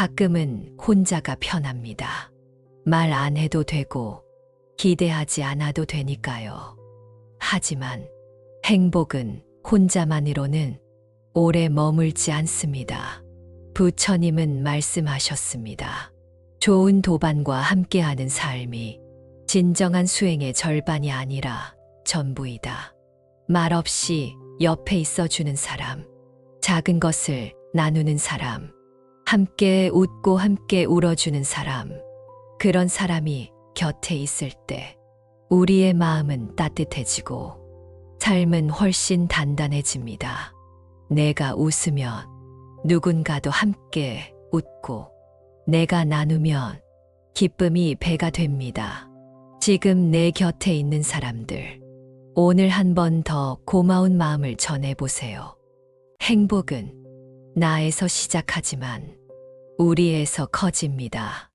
가끔은 혼자가 편합니다. 말 안 해도 되고 기대하지 않아도 되니까요. 하지만 행복은 혼자만으로는 오래 머물지 않습니다. 부처님은 말씀하셨습니다. 좋은 도반과 함께하는 삶이 진정한 수행의 절반이 아니라 전부이다. 말없이 옆에 있어주는 사람, 작은 것을 나누는 사람, 함께 웃고 함께 울어주는 사람, 그런 사람이 곁에 있을 때 우리의 마음은 따뜻해지고 삶은 훨씬 단단해집니다. 내가 웃으면 누군가도 함께 웃고 내가 나누면 기쁨이 배가 됩니다. 지금 내 곁에 있는 사람들, 오늘 한 번 더 고마운 마음을 전해보세요. 행복은 나에서 시작하지만 우리에서 커집니다.